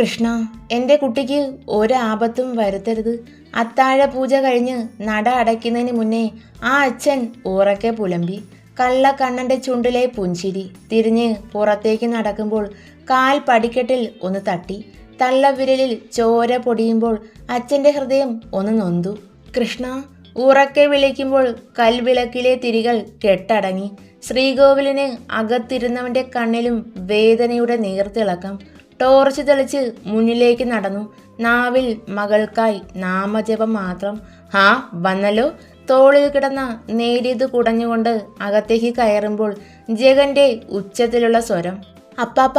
കൃഷ്ണ എന്റെ കുട്ടിക്ക് ഒരാപത്തും വരുത്തരുത്. അത്താഴ പൂജ കഴിഞ്ഞ് നട അടയ്ക്കുന്നതിന് മുന്നേ ആ അച്ഛൻ ഉറക്കെ പുലമ്പി. കള്ളക്കണ്ണന്റെ ചുണ്ടിലെ പുഞ്ചിരി തിരിഞ്ഞ് പുറത്തേക്ക് നടക്കുമ്പോൾ കാൽ പടിക്കെട്ടിൽ ഒന്ന് തട്ടി. തള്ളവിരലിൽ ചോര പൊടിയുമ്പോൾ അച്ഛന്റെ ഹൃദയം ഒന്ന് നൊന്തു. കൃഷ്ണ ഉറക്കെ വിളിക്കുമ്പോൾ കൽവിളക്കിലെ തിരികൾ കെട്ടടങ്ങി. ശ്രീകോവിലിന് അകത്തിരുന്നവന്റെ കണ്ണിലും വേദനയുടെ നീർത്തിളക്കം. ടോർച്ച് തെളിച്ച് മുന്നിലേക്ക് നടന്നു. നാവിൽ മകൾക്കായി നാമജപം മാത്രം. ഹാ വന്നല്ലോ. തോളിൽ കിടന്ന നേരിയത് കുടഞ്ഞുകൊണ്ട് അകത്തേക്ക് കയറുമ്പോൾ ജഗന്റെ ഉച്ചത്തിലുള്ള സ്വരം. അപ്പാപ്പ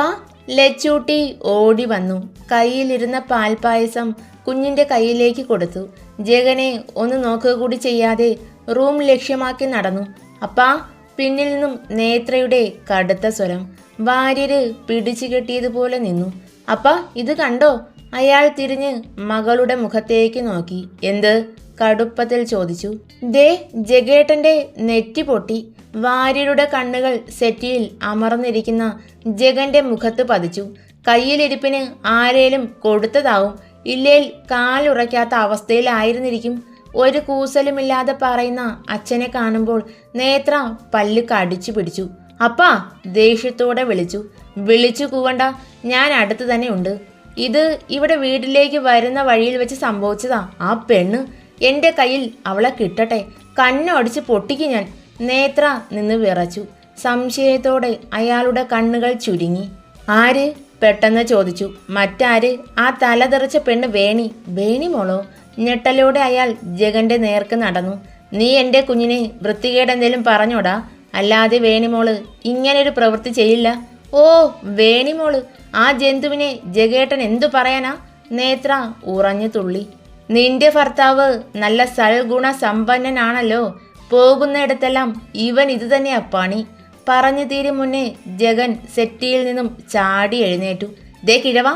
ലച്ചൂട്ടി ഓടി വന്നു. കയ്യിലിരുന്ന പാൽപായസം കുഞ്ഞിന്റെ കയ്യിലേക്ക് കൊടുത്തു. ജഗനെ ഒന്ന് നോക്കുക കൂടി ചെയ്യാതെ റൂം ലക്ഷ്യമാക്കി നടന്നു. അപ്പാ പിന്നിൽ നിന്നും നേത്രയുടെ കടുത്ത സ്വരം. വാര്യര് പിടിച്ചു കെട്ടിയതുപോലെ നിന്നു. അപ്പ ഇത് കണ്ടോ? അയാൾ തിരിഞ്ഞ് മകളുടെ മുഖത്തേക്ക് നോക്കി. എന്ത്? കടുപ്പത്തിൽ ചോദിച്ചു. ദേ ജഗേട്ടന്റെ നെറ്റി പൊട്ടി. വാര്യരുടെ കണ്ണുകൾ സെറ്റിയിൽ അമർന്നിരിക്കുന്ന ജഗന്റെ മുഖത്ത് പതിച്ചു. കയ്യിലിരിപ്പിന് ആരേലും കൊടുത്തതാവും. ഇല്ലേൽ കാലുറയ്ക്കാത്ത അവസ്ഥയിലായിരുന്നിരിക്കും. ഒരു കൂസലുമില്ലാതെ പറയുന്ന അച്ഛനെ കാണുമ്പോൾ നേത്ര പല്ല് കടിച്ചു പിടിച്ചു. അപ്പാ ദേഷ്യത്തോടെ വിളിച്ചു. വിളിച്ചു കൂവണ്ട ഞാൻ അടുത്ത് തന്നെ ഉണ്ട്. ഇത് ഇവിടെ വീട്ടിലേക്ക് വരുന്ന വഴിയിൽ വെച്ച് സംഭവിച്ചതാ. ആ പെണ്ണ് എന്റെ കയ്യിൽ അവളെ കിട്ടട്ടെ. കണ്ണടിച്ച് പൊട്ടിക്ക് ഞാൻ. നേത്ര നിന്ന് വിറച്ചു. സംശയത്തോടെ അയാളുടെ കണ്ണുകൾ ചുരുങ്ങി. ആര്? പെട്ടെന്ന് ചോദിച്ചു. മറ്റാര്? ആ തലതെറിച്ച പെണ്ണ് വേണി. വേണി മോളോ? ഞെട്ടലോടെ അയാൾ ജഗന്റെ നേർക്ക് നടന്നു. നീ എന്റെ കുഞ്ഞിനെ വൃത്തികേടെന്തേലും പറഞ്ഞോടാ? അല്ലാതെ വേണിമോൾ ഇങ്ങനൊരു പ്രവൃത്തി ചെയ്യില്ല. ഓ വേണിമോൾ ആ ജന്തുവിനെ ജഗേട്ടൻ എന്തു പറയാനാ? നേത്ര ഉറഞ്ഞു തുള്ളി. നിന്റെ ഭർത്താവ് നല്ല സൽഗുണ സമ്പന്നനാണല്ലോ പോകുന്നിടത്തെല്ലാം ഇവൻ ഇത് തന്നെയാ പണി. പറഞ്ഞു തീരും മുന്നേ ജഗൻ സെറ്റിയിൽ നിന്നും ചാടി എഴുന്നേറ്റു. ദേ കിഴവ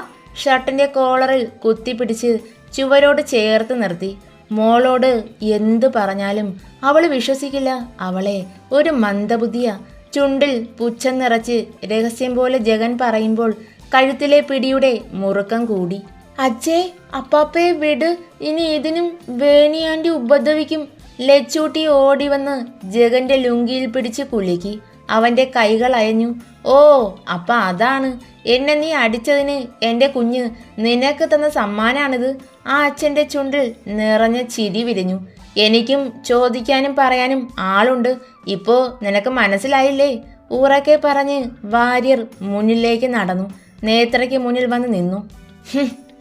ഷർട്ടിന്റെ കോളറിൽ കുത്തിപ്പിടിച്ച് ചുവരോട് ചേർത്ത് നിർത്തി. മോളോട് എന്തു പറഞ്ഞാലും അവൾ വിശ്വസിക്കില്ല. അവളെ ഒരു മന്ദബുദ്ധിയ. ചുണ്ടിൽ പുച്ഛം നിറച്ച് രഹസ്യം പോലെ ജഗൻ പറയുമ്പോൾ കഴുത്തിലെ പിടിയുടെ മുറുക്കം കൂടി. അച്ഛേ അപ്പാപ്പയെ വിട്. ഇനി ഇതിനും വേണിയാണ്ടി ഉപദ്രവിക്കും. ലച്ചൂട്ടി ഓടി വന്ന് ജഗന്റെ ലുങ്കിയിൽ പിടിച്ച് കുലുക്കി. അവന്റെ കൈകൾ അയഞ്ഞു. ഓ അപ്പ അതാണ്. എന്നെ നീ അടിച്ചതിന് എന്റെ കുഞ്ഞ് നിനക്ക് തന്ന സമ്മാനാണിത്. ആ അച്ഛന്റെ ചുണ്ടിൽ നിറഞ്ഞ ചിരി വിരിഞ്ഞു. എനിക്കും ചോദിക്കാനും പറയാനും ആളുണ്ട്. ഇപ്പോ നിനക്ക് മനസ്സിലായില്ലേ? ഊറക്കെ പറഞ്ഞ് വാര്യർ മുന്നിലേക്ക് നടന്നു. നേത്രയ്ക്ക് മുന്നിൽ വന്ന് നിന്നു.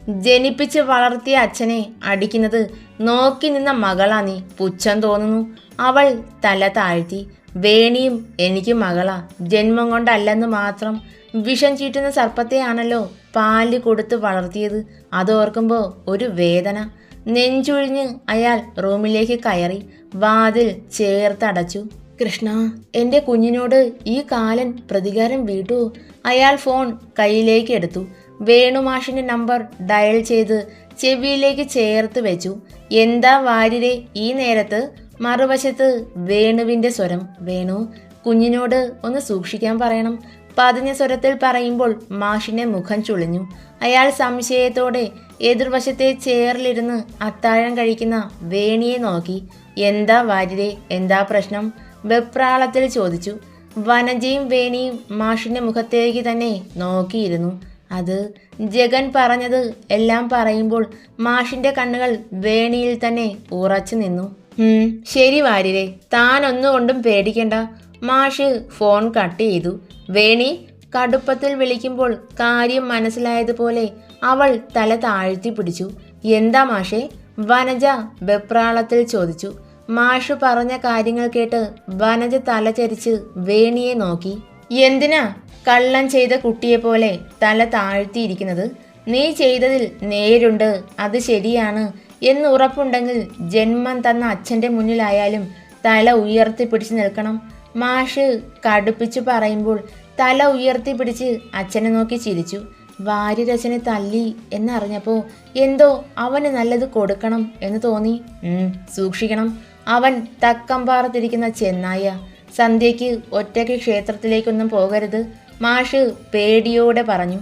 ജനിപ്പിച്ച് വളർത്തിയ അച്ഛനെ അടിക്കുന്നത് നോക്കി നിന്ന മകളാ നീ പുച്ഛം തോന്നുന്നു. അവൾ തല താഴ്ത്തി. വേണിയും എനിക്ക് മകളാ ജന്മം കൊണ്ടല്ലെന്ന് മാത്രം വിഷം ചീറ്റുന്ന സർപ്പത്തെയാണല്ലോ പാൽ കൊടുത്ത് വളർത്തിയത്. അതോർക്കുമ്പോൾ ഒരു വേദന. നെഞ്ചൊഴിഞ്ഞ് അയാൾ റൂമിലേക്ക് കയറി വാതിൽ ചേർത്തടച്ചു. കൃഷ്ണ എന്റെ കുഞ്ഞിനോട് ഈ കാലൻ പ്രതികാരം വീട്ടു. അയാൾ ഫോൺ കയ്യിലേക്ക് എടുത്തു. വേണുമാഷിന്റെ നമ്പർ ഡയൽ ചെയ്ത് ചെവിയിലേക്ക് ചേർത്ത് വെച്ചു. എന്താ വാര്യരെ ഈ നേരത്ത്? മറുവശത്ത് വേണുവിന്റെ സ്വരം. വേണു കുഞ്ഞിനോട് ഒന്ന് സൂക്ഷിക്കാൻ പറയണം. പതിഞ്ഞ സ്വരത്തിൽ പറയുമ്പോൾ മാഷിന്റെ മുഖം ചുളിഞ്ഞു. അയാൾ സംശയത്തോടെ എതിർവശത്തെ ചെയറിലിരുന്ന് അത്താഴം കഴിക്കുന്ന വേണിയെ നോക്കി. എന്താ വാര്യരെ എന്താ പ്രശ്നം? വെപ്രാളത്തിൽ ചോദിച്ചു. വനജയും വേണിയും മാഷിന്റെ മുഖത്തേക്ക് തന്നെ നോക്കിയിരുന്നു. അത് ജഗൻ പറഞ്ഞത് എല്ലാം പറയുമ്പോൾ മാഷിന്റെ കണ്ണുകൾ വേണിയിൽ തന്നെ ഉറച്ചു നിന്നു. "ഹും, ശരി വാര്യരെ. താനൊന്നുകൊണ്ടും പേടിക്കണ്ട. മാഷ് ഫോൺ കട്ട് ചെയ്തു. വേണി കടുപ്പത്തിൽ വിളിക്കുമ്പോൾ കാര്യം മനസ്സിലായതുപോലെ അവൾ തല താഴ്ത്തി പിടിച്ചു. എന്താ മാഷേ? വനജ വെപ്രാളത്തിൽ ചോദിച്ചു. മാഷ് പറഞ്ഞ കാര്യങ്ങൾ കേട്ട് വനജ തല ചരിച്ച് വേണിയെ നോക്കി. എന്തിനാ കള്ളം ചെയ്ത കുട്ടിയെ പോലെ തല താഴ്ത്തിയിരിക്കുന്നത്? നീ ചെയ്തതിൽ നേരുണ്ട് അത് ശരിയാണ് എന്ന് ഉറപ്പുണ്ടെങ്കിൽ ജന്മം തന്ന അച്ഛന്റെ മുന്നിലായാലും തല ഉയർത്തി പിടിച്ചു നിൽക്കണം. മാഷ് കടുപ്പിച്ചു പറയുമ്പോൾ തല ഉയർത്തി പിടിച്ച് അച്ഛനെ നോക്കി ചിരിച്ചു. വാര്യരച്ചനെ തല്ലി എന്നറിഞ്ഞപ്പോൾ എന്തോ അവന് നല്ലത് കൊടുക്കണം എന്ന് തോന്നി. സൂക്ഷിക്കണം. അവൻ തക്കം പാറത്തിരിക്കുന്ന ചെന്നായ. സന്ധ്യയ്ക്ക് ഒറ്റയ്ക്ക് ക്ഷേത്രത്തിലേക്കൊന്നും പോകരുത്. മാഷ് പേടിയോടെ പറഞ്ഞു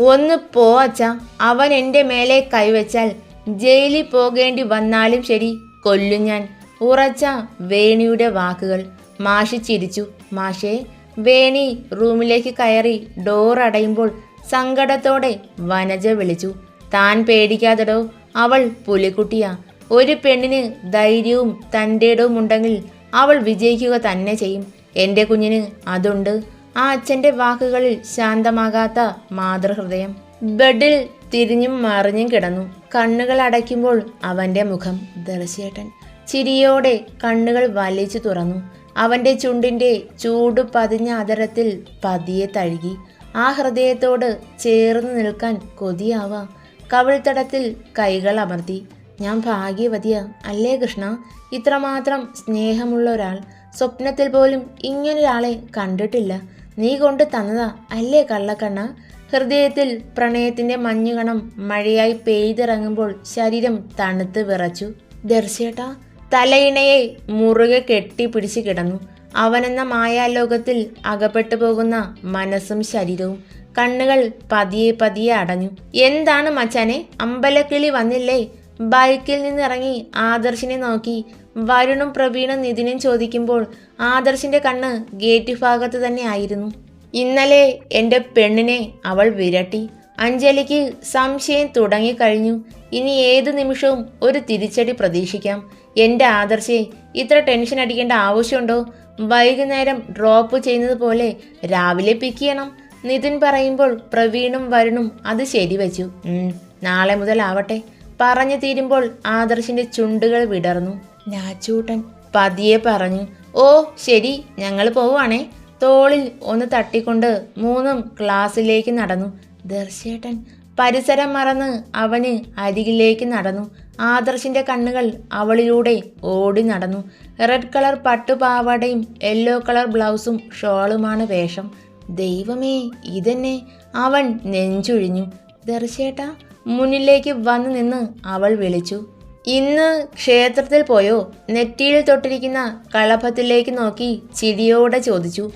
ഒന്ന് പോ അച്ഛ. അവൻ എന്റെ മേലെ കൈവച്ചാൽ ജയിലിൽ പോകേണ്ടി വന്നാലും ശരി കൊല്ലും ഞാൻ. ഉറച്ച വേണിയുടെ വാക്കുകൾ. മാഷി ചിരിച്ചു. മാഷേ വേണി റൂമിലേക്ക് കയറി ഡോർ അടയുമ്പോൾ സങ്കടത്തോടെ വനജ വിളിച്ചു. താൻ പേടിക്കാതെടോ അവൾ പുലിക്കുട്ടിയാ. ഒരു പെണ്ണിന് ധൈര്യവും തന്റെടവും ഉണ്ടെങ്കിൽ അവൾ വിജയിക്കുക തന്നെ ചെയ്യും. എന്റെ കുഞ്ഞിന് അതുണ്ട്. ആ അച്ഛന്റെ വാക്കുകളിൽ ശാന്തമാകാത്ത മാതൃഹൃദയം. ബെഡിൽ തിരിഞ്ഞും മറിഞ്ഞും കിടന്നു. കണ്ണുകൾ അടയ്ക്കുമ്പോൾ അവന്റെ മുഖം ദർശേട്ടൻ ചിരിയോടെ കണ്ണുകൾ വലിച്ചു തുറന്നു. അവന്റെ ചുണ്ടിന്റെ ചൂട് പതിഞ്ഞ അതരത്തിൽ പതിയെ തഴുകി. ആ ഹൃദയത്തോട് ചേർന്ന് നിൽക്കാൻ കൊതിയാവാ. കവിൾത്തടത്തിൽ കൈകൾ അമർത്തി. ഞാൻ ഭാഗ്യവതിയ. അല്ലേ കൃഷ്ണ? ഇത്രമാത്രം സ്നേഹമുള്ള ഒരാൾ സ്വപ്നത്തിൽ പോലും ഇങ്ങനൊരാളെ കണ്ടിട്ടില്ല. നീ കൊണ്ട് തന്നതാ. അല്ലേ കള്ളക്കണ്ണ ഹൃദയത്തിൽ പ്രണയത്തിന്റെ മഞ്ഞുകണം മഴയായി പെയ്തിറങ്ങുമ്പോൾ ശരീരം തണുത്ത് വിറച്ചു. ദർശേട്ടാ തലയിണയെ മുറുകെ കെട്ടിപ്പിടിച്ച് കിടന്നു. അവനെന്ന മായാലോകത്തിൽ അകപ്പെട്ടു പോകുന്ന മനസ്സും ശരീരവും കണ്ണുകൾ പതിയെ പതിയെ അടഞ്ഞു. എന്താണ് മച്ചാനെ? അമ്പലക്കിളി വന്നില്ലേ? ബൈക്കിൽ നിന്നിറങ്ങി ആദർശിനെ നോക്കി വരുണും പ്രവീണും നിതിനും ചോദിക്കുമ്പോൾ ആദർശിന്റെ കണ്ണ് ഗേറ്റ് ഭാഗത്ത് തന്നെ ആയിരുന്നു. ഇന്നലെ എന്റെ പെണ്ണിനെ അവൾ വിരട്ടി. അഞ്ജലിക്ക് സംശയം തുടങ്ങിക്കഴിഞ്ഞു. ഇനി ഏത് നിമിഷവും ഒരു തിരിച്ചടി പ്രതീക്ഷിക്കാം. എന്റെ ആദർശേ ഇത്ര ടെൻഷൻ അടിക്കേണ്ട ആവശ്യമുണ്ടോ? വൈകുന്നേരം ഡ്രോപ്പ് ചെയ്യുന്നത് പോലെ രാവിലെ പിക്ക് ചെയ്യണം. നിതിൻ പറയുമ്പോൾ പ്രവീണും വരുണും അത് ശരിവച്ചു. നാളെ മുതൽ ആവട്ടെ പറഞ്ഞു തീരുമ്പോൾ ആദർശിന്റെ ചുണ്ടുകൾ വിടർന്നു. ഞാച്ചൂട്ടൻ പതിയെ പറഞ്ഞു ഓ ശരി ഞങ്ങൾ പോവുകയാണേ തോളിൽ ഒന്ന് തട്ടിക്കൊണ്ട് മൂന്നും ക്ലാസ്സിലേക്ക് നടന്നു. ദർശേട്ടൻ പരിസരം മറന്ന് അവന് അരികിലേക്ക് നടന്നു. ആദർശിന്റെ കണ്ണുകൾ അവളിലൂടെ ഓടി നടന്നു. റെഡ് കളർ പട്ടുപാവാടയും യെല്ലോ കളർ ബ്ലൗസും ഷോളുമാണ് വേഷം. ദൈവമേ ഇതെന്നെ. അവൻ നെഞ്ചുഴിഞ്ഞു. ദർശേട്ട മുന്നിലേക്ക് വന്നു നിന്ന് അവൾ വിളിച്ചു. ഇന്ന് ക്ഷേത്രത്തിൽ പോയോ? നെറ്റിയിൽ തൊട്ടിരിക്കുന്ന കളഭത്തിലേക്ക് നോക്കി ചിരിയോടെ ചോദിച്ചു.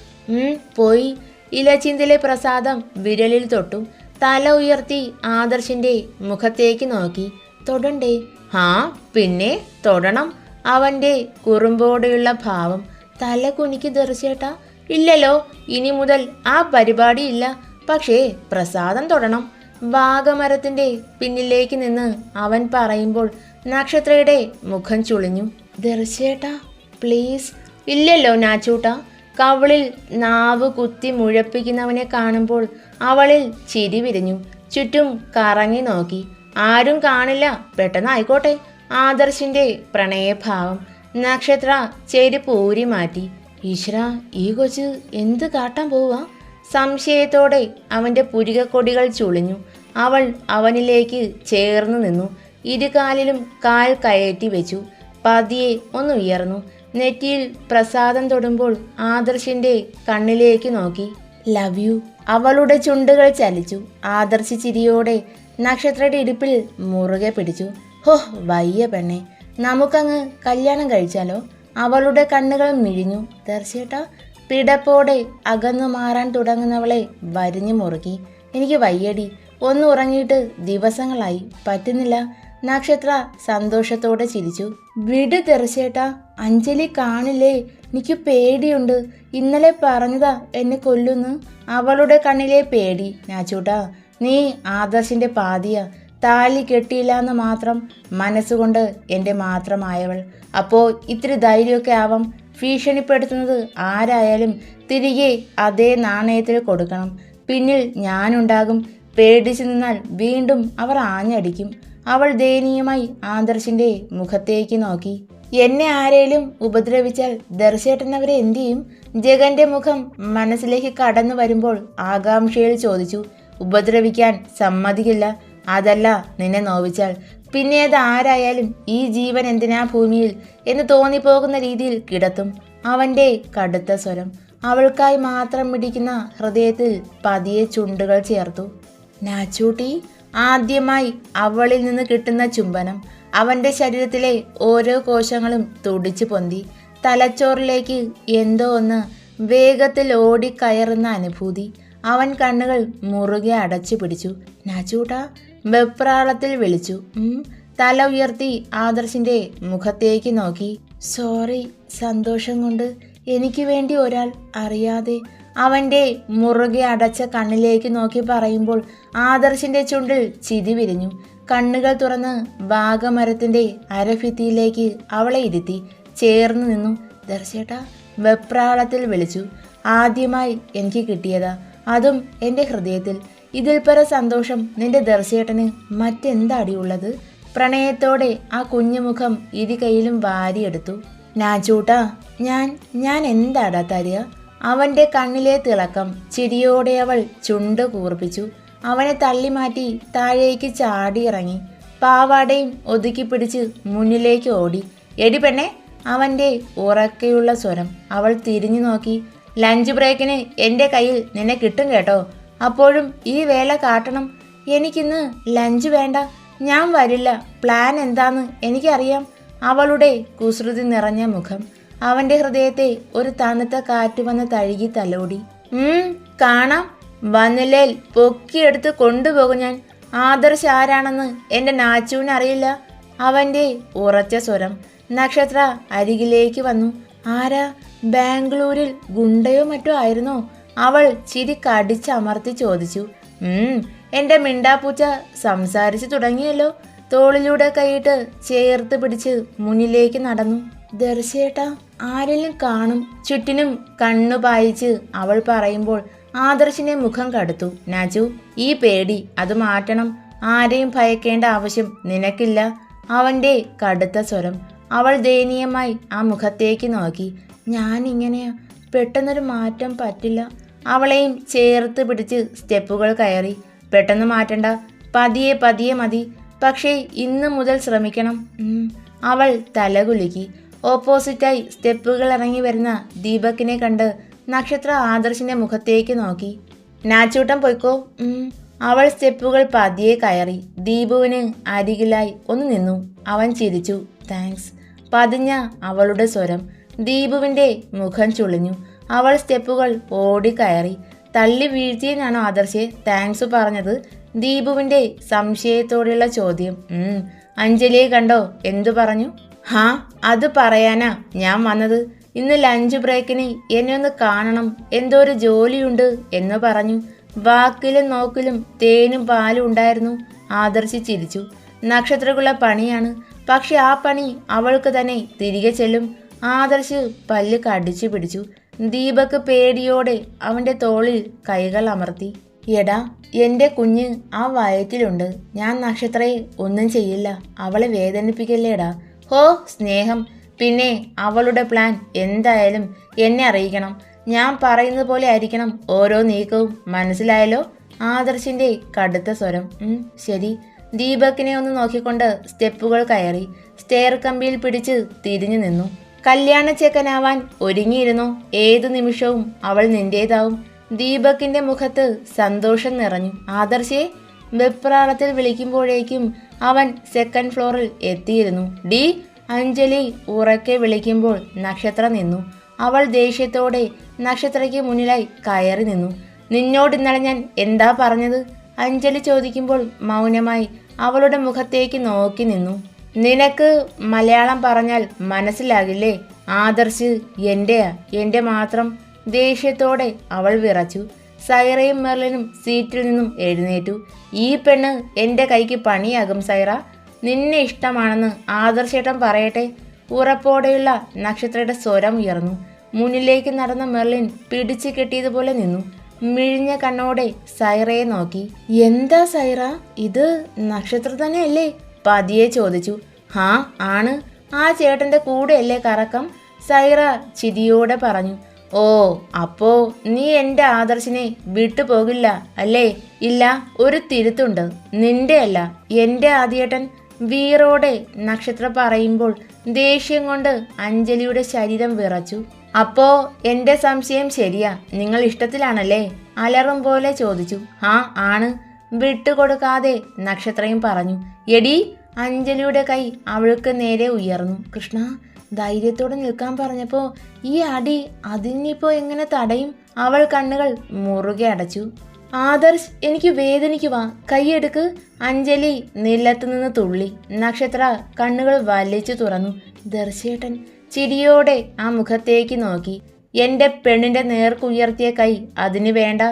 പോയി. ഇലച്ചിന്തിലെ പ്രസാദം വിരലിൽ തൊട്ടു. തല ഉയർത്തി ആദർശിന്റെ മുഖത്തേക്ക് നോക്കി. തൊടണ്ടേ? ഹാ പിന്നെ തൊടണം. അവന്റെ കുറുമ്പോടെയുള്ള ഭാവം. തല കുനിക്ക് തെറിച്ചേട്ടാ ഇല്ലല്ലോ ഇനി മുതൽ ആ പരിപാടി ഇല്ല. പക്ഷേ പ്രസാദം തൊടണം. വാഗമരത്തിന്റെ പിന്നിലേക്ക് നിന്ന് അവൻ പറയുമ്പോൾ നക്ഷത്രയുടെ മുഖം ചുളിഞ്ഞു. ദർശേട്ടാ പ്ലീസ്. ഇല്ലല്ലോ നാച്ചൂട്ടാ. കവളിൽ നാവ് കുത്തി മുഴപ്പിക്കുന്നവനെ കാണുമ്പോൾ അവളിൽ ചിരി വിരിഞ്ഞു. ചുറ്റും കറങ്ങി നോക്കി. ആരും കാണില്ല. പെട്ടെന്ന് ആയിക്കോട്ടെ. ആദർശിന്റെ പ്രണയഭാവം. നക്ഷത്ര ചെരുപ്പ് ഊരി മാറ്റി. ഈശ്വര ഈ കൊച്ച് എന്ത് കാട്ടാൻ പോവാ സംശയത്തോടെ അവന്റെ പുരികക്കൊടികൾ ചുളിഞ്ഞു. അവൾ അവനിലേക്ക് ചേർന്നു നിന്നു. ഇരുകാലിലും കാൽ കയറ്റി വെച്ചു. പതിയെ ഒന്ന് ഉയർന്നു. നെറ്റിയിൽ പ്രസാദം തൊടുമ്പോൾ ആദർശിന്റെ കണ്ണിലേക്ക് നോക്കി. ലവ് യു അവളുടെ ചുണ്ടുകൾ ചലിച്ചു. ആദർശി ചിരിയോടെ നക്ഷത്രയുടെ ഇടുപ്പിൽ മുറുകെ പിടിച്ചു. ഹോ വയ്യ പെണ്ണെ നമുക്കങ്ങ് കല്യാണം കഴിച്ചാലോ? അവളുടെ കണ്ണുകൾ മിഴിഞ്ഞു. തീർച്ചയായിട്ടോ പിടപ്പോടെ അകന്നു മാറാൻ തുടങ്ങുന്നവളെ വരിഞ്ഞു മുറുക്കി. എനിക്ക് വയ്യടി. ഒന്ന് ഉറങ്ങിയിട്ട് ദിവസങ്ങളായി. പറ്റുന്നില്ല. നക്ഷത്ര സന്തോഷത്തോടെ ചിരിച്ചു. വിട് തെറിച്ചേട്ടാ അഞ്ജലി കാണില്ലേ? എനിക്ക് പേടിയുണ്ട്. ഇന്നലെ പറഞ്ഞതാ എന്നെ കൊല്ലുന്നു. അവളുടെ കണ്ണിലെ പേടി നാച്ചൂട്ടാ. നീ ആദർശിന്റെ പാതിയ. താലി കെട്ടിയില്ല എന്ന് മാത്രം മനസ്സുകൊണ്ട് എന്റെ മാത്രമായവൾ. അപ്പോൾ ഇത്തിരി ധൈര്യമൊക്കെ ആവാം. ഭീഷണിപ്പെടുത്തുന്നത് ആരായാലും തിരികെ അതേ നാണയത്തിൽ കൊടുക്കണം. പിന്നിൽ ഞാനുണ്ടാകും. പേടിച്ചു നിന്നാൽ വീണ്ടും അവർ ആഞ്ഞടിക്കും. അവൾ ദയനീയമായി ആദർശിന്റെ മുഖത്തേക്ക് നോക്കി. എന്നെ ആരേലും ഉപദ്രവിച്ചാൽ ദർശേട്ടൻ അവരെ എന്തു ചെയ്യും? ജഗന്റെ മുഖം മനസ്സിലേക്ക് കടന്നു വരുമ്പോൾ ആകാംക്ഷയിൽ ചോദിച്ചു. ഉപദ്രവിക്കാൻ സമ്മതിക്കില്ല. അതല്ല നിന്നെ നോവിച്ചാൽ. പിന്നെ അത് ആരായാലും ഈ ജീവൻ എന്തിനാ ഭൂമിയിൽ? എന്ന് തോന്നിപ്പോകുന്ന രീതിയിൽ കിടത്തും. അവന്റെ കടുത്ത സ്വരം. അവൾക്കായി മാത്രം പിടിക്കുന്ന ഹൃദയത്തിൽ പതിയെ ചുണ്ടുകൾ ചേർത്തു. നാച്ചൂട്ടി ആദ്യമായി അവളിൽ നിന്ന് കിട്ടുന്ന ചുംബനം അവന്റെ ശരീരത്തിലെ ഓരോ കോശങ്ങളും തുടിച്ചു പൊന്തി തലച്ചോറിലേക്ക് എന്തോ ഒന്ന് വേഗത്തിൽ ഓടിക്കയറുന്ന അനുഭൂതി അവൻ കണ്ണുകൾ മുറുകെ അടച്ചു പിടിച്ചു. നാച്ചൂട്ടാ വെപ്രാളത്തിൽ വിളിച്ചു. തല ഉയർത്തി ആദർശിന്റെ മുഖത്തേക്ക് നോക്കി. സോറി സന്തോഷം കൊണ്ട് എനിക്ക് വേണ്ടി ഒരാൾ അറിയാതെ അവന്റെ മുറുകെ അടച്ച കണ്ണിലേക്ക് നോക്കി പറയുമ്പോൾ ആദർശിന്റെ ചുണ്ടിൽ ചിരി വിരിഞ്ഞു. കണ്ണുകൾ തുറന്ന് ഭാഗമരത്തിന്റെ അരഭിത്തിയിലേക്ക് അവളെ ഇരുത്തി ചേർന്ന് നിന്നു. ദർശേട്ടാ വെപ്രാളത്തിൽ വിളിച്ചു. ആദ്യമായി എനിക്ക് കിട്ടിയതാ. അതും എന്റെ ഹൃദയത്തിൽ. ഇതിൽ പര സന്തോഷം നിന്റെ ദർശേട്ടന് മറ്റെന്താടിയുള്ളത് പ്രണയത്തോടെ ആ കുഞ്ഞുമുഖം ഇരു കൈയിലും വാരിയെടുത്തു. നാച്ചൂട്ടാ ഞാൻ ഞാൻ എന്താടാ തരിക? അവന്റെ കണ്ണിലെ തിളക്കം ചിരിയോടെ അവൾ ചുണ്ട് കൂർപ്പിച്ചു. അവനെ തള്ളി മാറ്റി താഴേക്ക് ചാടിയിറങ്ങി പാവാടയും ഒതുക്കി പിടിച്ച് മുന്നിലേക്ക് ഓടി. എടി പെണ്ണെ അവന്റെ ഉറക്കെയുള്ള സ്വരം. അവൾ തിരിഞ്ഞു നോക്കി. ലഞ്ച് ബ്രേക്കിന് എന്റെ കയ്യിൽ നിന്നെ കിട്ടും കേട്ടോ. അപ്പോഴും ഈ വേല കാട്ടണം. എനിക്കിന്ന് ലഞ്ച് വേണ്ട. ഞാൻ വരില്ല. പ്ലാൻ എന്താന്ന് എനിക്കറിയാം. അവളുടെ കുസൃതി നിറഞ്ഞ മുഖം. അവന്റെ ഹൃദയത്തെ ഒരു തണുത്ത കാറ്റ് വന്ന് തഴുകി തലോടി. കാണാം. വന്നില്ലേൽ പൊക്കിയെടുത്ത് കൊണ്ടുപോകും ഞാൻ. ആദർശ് ആരാണെന്ന് എന്റെ നാച്ചുവിന് അറിയില്ല. അവന്റെ ഉറച്ച സ്വരം നക്ഷത്ര അരികിലേക്ക് വന്നു. ആരാ? ബാംഗ്ലൂരിൽ ഗുണ്ടയോ മറ്റോ ആയിരുന്നോ? അവൾ ചിരി കടിച്ചമർത്തി ചോദിച്ചു. ഉം എന്റെ മിണ്ടാപ്പൂച്ച സംസാരിച്ചു തുടങ്ങിയല്ലോ. തോളിലൂടെ കൈയിട്ട് ചേർത്ത് പിടിച്ച് മുന്നിലേക്ക് നടന്നു. ദർശേട്ടാ ആരെങ്കിലും കാണും? ചുറ്റിനും കണ്ണു പായിച്ച് അവൾ പറയുമ്പോൾ ആദർശിനെ മുഖം കടുത്തു. നജു ഈ പേടി അത് മാറ്റണം. ആരെയും ഭയക്കേണ്ട ആവശ്യം നിനക്കില്ല. അവന്റെ കടുത്ത സ്വരം. അവൾ ദയനീയമായി ആ മുഖത്തേക്ക് നോക്കി. ഞാനിങ്ങനെയാ. പെട്ടെന്നൊരു മാറ്റം പറ്റില്ല. അവളെയും ചേർത്ത് പിടിച്ച് സ്റ്റെപ്പുകൾ കയറി. പെട്ടെന്ന് മാറ്റണ്ട. പതിയെ പതിയെ മതി. പക്ഷേ ഇന്ന് മുതൽ ശ്രമിക്കണം. അവൾ തലകുലുക്കി. ഓപ്പോസിറ്റായി സ്റ്റെപ്പുകൾ ഇറങ്ങി വരുന്ന ദീപക്കിനെ കണ്ട് നക്ഷത്ര ആദർശിന്റെ മുഖത്തേക്ക് നോക്കി. നാച്ചൂട്ടം പൊയ്ക്കോ. അവൾ സ്റ്റെപ്പുകൾ പതിയെ കയറി ദീപുവിന് അരികിലായി ഒന്ന് നിന്നു. അവൻ ചിരിച്ചു. താങ്ക്സ്. പതിഞ്ഞ അവളുടെ സ്വരം ദീപുവിന്റെ മുഖം ചുളിഞ്ഞു. അവൾ സ്റ്റെപ്പുകൾ ഓടിക്കയറി തള്ളി വീഴ്ത്തിയെന്നാണോ ആദർശെ? താങ്ക്സ് പറഞ്ഞത് ദീപുവിന്റെ സംശയത്തോടെയുള്ള ചോദ്യം. അഞ്ജലിയെ കണ്ടോ? എന്തു പറഞ്ഞു? ഹാ അത് പറയാനാ ഞാൻ വന്നത്. ഇന്ന് ലഞ്ച് ബ്രേക്കിന് എന്നെ ഒന്ന് കാണണം. എന്തോ ഒരു ജോലിയുണ്ട് എന്ന് പറഞ്ഞു. വാക്കിലും നോക്കിലും തേനും പാലും ഉണ്ടായിരുന്നു. ആദർശി ചിരിച്ചു. നക്ഷത്രക്കുള്ള പണിയാണ്. പക്ഷെ ആ പണി അവൾക്ക് തന്നെ തിരികെ ചെല്ലും. ആദർശ് പല്ല് കടിച്ചു പിടിച്ചു. ദീപക് പേടിയോടെ അവന്റെ തോളിൽ കൈകൾ അമർത്തി. എടാ എന്റെ കുഞ്ഞ് ആ വയറ്റിലുണ്ട്. ഞാൻ നക്ഷത്രയെ ഒന്നും ചെയ്യില്ല. അവളെ വേദനിപ്പിക്കല്ലേടാ. ഹോ സ്നേഹം. പിന്നെ അവളുടെ പ്ലാൻ എന്തായാലും എന്നെ അറിയിക്കണം. ഞാൻ പറയുന്നത് പോലെ ആയിരിക്കണം ഓരോ നീക്കവും. മനസ്സിലായല്ലോ? ആദർശിന്റെ കടുത്ത സ്വരം. ശരി. ദീപക്കിനെ ഒന്ന് നോക്കിക്കൊണ്ട് സ്റ്റെപ്പുകൾ കയറി സ്റ്റെയർ കമ്പിയിൽ പിടിച്ച് തിരിഞ്ഞു നിന്നു. കല്യാണ ചെക്കനാവാൻ ഒരുങ്ങിയിരുന്നു. ഏതു നിമിഷവും അവൾ നിന്റേതാവും. ദീപക്കിന്റെ മുഖത്ത് സന്തോഷം നിറഞ്ഞു. ആദർശേ വെപ്രാളത്തിൽ വിളിക്കുമ്പോഴേക്കും അവൻ സെക്കൻഡ് ഫ്ലോറിൽ എത്തിയിരുന്നു. ഡി അഞ്ജലി ഉറക്കെ വിളിക്കുമ്പോൾ നക്ഷത്ര നിന്നു. അവൾ ദേഷ്യത്തോടെ നക്ഷത്രയ്ക്ക് മുന്നിലായി കയറി നിന്നു. നിന്നോട് ഇന്നലെ ഞാൻ എന്താ പറഞ്ഞത്? അഞ്ജലി ചോദിക്കുമ്പോൾ മൗനമായി അവളുടെ മുഖത്തേക്ക് നോക്കി നിന്നു. നിനക്ക് മലയാളം പറഞ്ഞാൽ മനസ്സിലാകില്ലേ? ആദർശ് എന്റെയാ എന്റെ മാത്രം. ദേഷ്യത്തോടെ അവൾ വിറച്ചു. സൈറയും മെർലിനും സീറ്റിൽ നിന്നും എഴുന്നേറ്റു. ഈ പെണ്ണ് എന്റെ കൈക്ക് പണിയാകും സൈറ. നിന്നെ ഇഷ്ടമാണെന്ന് ആദർശേട്ടൻ പറയട്ടെ. ഉറപ്പോടെയുള്ള നക്ഷത്രയുടെ സ്വരം ഉയർന്നു. മുന്നിലേക്ക് നടന്ന മെർലിൻ പിടിച്ചു കെട്ടിയതുപോലെ നിന്നു. മിഴിഞ്ഞ കണ്ണോടെ സൈറയെ നോക്കി. എന്താ സൈറ? ഇത് നക്ഷത്ര തന്നെയല്ലേ? പതിയെ ചോദിച്ചു. ഹാ ആണ്. ആ ചേട്ടന്റെ കൂടെയല്ലേ കറക്കം? സൈറ ചിരിയോടെ പറഞ്ഞു. ഓ അപ്പോ നീ എന്റെ ആദർശിനെ വിട്ടുപോകില്ല അല്ലേ? ഇല്ല ഒരു തിരുത്തുണ്ട്. നിന്റെ അല്ല എന്റെ ആദ്യേട്ടൻ വീറോടെ നക്ഷത്ര പറയുമ്പോൾ ദേഷ്യം കൊണ്ട് അഞ്ജലിയുടെ ശരീരം വിറച്ചു. അപ്പോ എന്റെ സംശയം ശരിയാ നിങ്ങൾ ഇഷ്ടത്തിലാണല്ലേ? അലറും പോലെ ചോദിച്ചു. ആ ആണ്. വിട്ടുകൊടുക്കാതെ നക്ഷത്രയും പറഞ്ഞു. എടി അഞ്ജലിയുടെ കൈ അവൾക്ക് നേരെ ഉയർന്നു. കൃഷ്ണ ധൈര്യത്തോടെ നിൽക്കാൻ പറഞ്ഞപ്പോൾ ഈ അടി അതിനിപ്പോ എങ്ങനെ തടയും? അവൾ കണ്ണുകൾ മുറുകെ അടച്ചു. ആദർശ് എനിക്ക് വേദനിക്കുവാ കൈയെടുക്ക്. അഞ്ജലി നിലത്തു നിന്ന് തുള്ളി. നക്ഷത്ര കണ്ണുകൾ വലിച്ചു തുറന്നു. ദർശേട്ടൻ. ചിരിയോടെ ആ മുഖത്തേക്ക് നോക്കി. എന്റെ പെണ്ണിന്റെ നേർക്കുയർത്തിയ കൈ അതിനു വേണ്ട.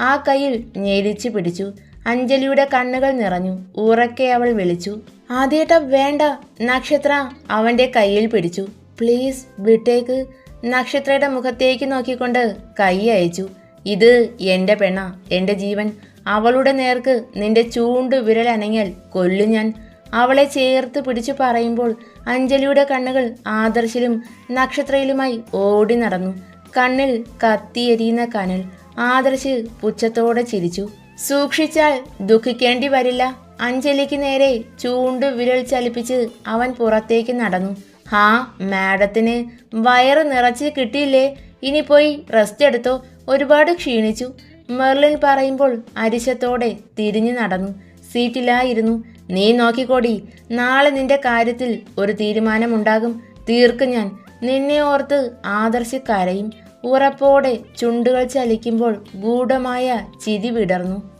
ആ കൈയിൽ ഞെരിച്ചു പിടിച്ചു. അഞ്ജലിയുടെ കണ്ണുകൾ നിറഞ്ഞു. ഉറക്കെ അവൾ വിളിച്ചു. ആദ്യേട്ട വേണ്ട. നക്ഷത്ര അവന്റെ കയ്യിൽ പിടിച്ചു. പ്ലീസ് വിട്ടേക്ക്. നക്ഷത്രയുടെ മുഖത്തേക്ക് നോക്കിക്കൊണ്ട് കൈ അയച്ചു. ഇത് എന്റെ പെണ്ണ എന്റെ ജീവൻ. അവളുടെ നേർക്ക് നിന്റെ ചൂണ്ട് വിരൽ അനങ്ങിയാൽ കൊല്ലു ഞാൻ. അവളെ ചേർത്ത് പിടിച്ചു പറയുമ്പോൾ അഞ്ജലിയുടെ കണ്ണുകൾ ആദർശിലും നക്ഷത്രയിലുമായി ഓടി നടന്നു. കണ്ണിൽ കത്തിയെരിയുന്ന കനൽ ആദർശ് പുച്ഛത്തോടെ ചിരിച്ചു. സൂക്ഷിച്ചാൽ ദുഃഖിക്കേണ്ടി വരില്ല. അഞ്ജലിക്ക് നേരെ ചൂണ്ട് വിരൽ ചലിപ്പിച്ച് അവൻ പുറത്തേക്ക് നടന്നു. ഹാ മാഡത്തിന് വയറ് നിറച്ച് കിട്ടിയില്ലേ? ഇനി പോയി റെസ്റ്റ് എടുത്തോ. ഒരുപാട് ക്ഷീണിച്ചു. മെർലിൻ പറയുമ്പോൾ അരിശത്തോടെ തിരിഞ്ഞു നടന്നു. സീറ്റിലായിരുന്നു. നീ നോക്കിക്കോടി. നാളെ നിന്റെ കാര്യത്തിൽ ഒരു തീരുമാനമുണ്ടാകും. തീർക്കും ഞാൻ. നിന്നെ ഓർത്ത് ആദർശ് കരയും. ഉറപ്പോടെ ചുണ്ടുകൾ ചലിക്കുമ്പോൾ ഗൂഢമായ ചിരി വിടർന്നു.